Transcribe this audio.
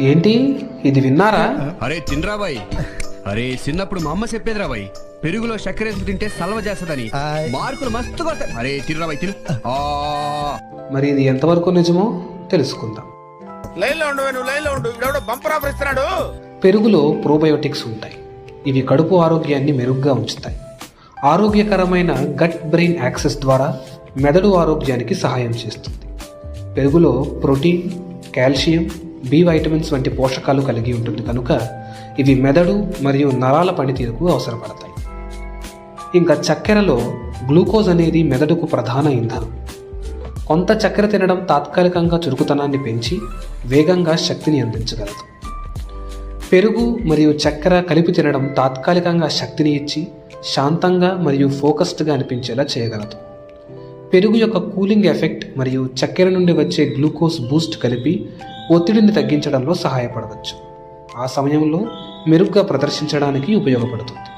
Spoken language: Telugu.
ఏంటి? ఇది విన్నారా? అరే తినరా బాయ్. అరే చిన్నప్పుడు మా అమ్మ చెప్పేదిరా బాయ్. పెరుగులో చక్కెర తింటే సలవ చేస్తదని. మార్కులు మస్తు కొడతాయి. అరే తినరా బాయ్ తిను. ఆ. మరి ఇది ఎంతవరకు నిజమో తెలుసుకుందాం. లైన్లో ఉండు నువ్వు లైన్లో ఉండు. ఇక్కడ బంపర్ ఆఫర్ ఇస్తున్నాడు. పెరుగులో ప్రోబయోటిక్స్ ఉంటాయి. ఇవి కడుపు ఆరోగ్యాన్ని మెరుగ్గా ఉంచుతాయి. ఆరోగ్యకరమైన గట్ బ్రెయిన్ యాక్సెస్ ద్వారా మెదడు ఆరోగ్యానికి సహాయం చేస్తుంది. పెరుగులో ప్రోటీన్ కాల్షియం బి వైటమిన్స్ వంటి పోషకాలు కలిగి ఉంటుంది కనుక ఇవి మెదడు మరియు నరాల పనితీరుకు అవసరపడతాయి. ఇంకా చక్కెరలో గ్లూకోజ్ అనేది మెదడుకు ప్రధాన ఇంధనం. కొంత చక్కెర తినడం తాత్కాలికంగా చురుకుతనాన్ని పెంచి వేగంగా శక్తిని అందించగలదు. పెరుగు మరియు చక్కెర కలిపి తినడం తాత్కాలికంగా శక్తిని ఇచ్చి శాంతంగా మరియు ఫోకస్డ్గా అనిపించేలా చేయగలదు. పెరుగు యొక్క కూలింగ్ ఎఫెక్ట్ మరియు చక్కెర నుండి వచ్చే గ్లూకోజ్ బూస్ట్ కలిపి ఒత్తిడిని తగ్గించడంలో సహాయపడవచ్చు. ఆ సమయంలో మెరుగ్గా ప్రదర్శించడానికి ఉపయోగపడుతుంది.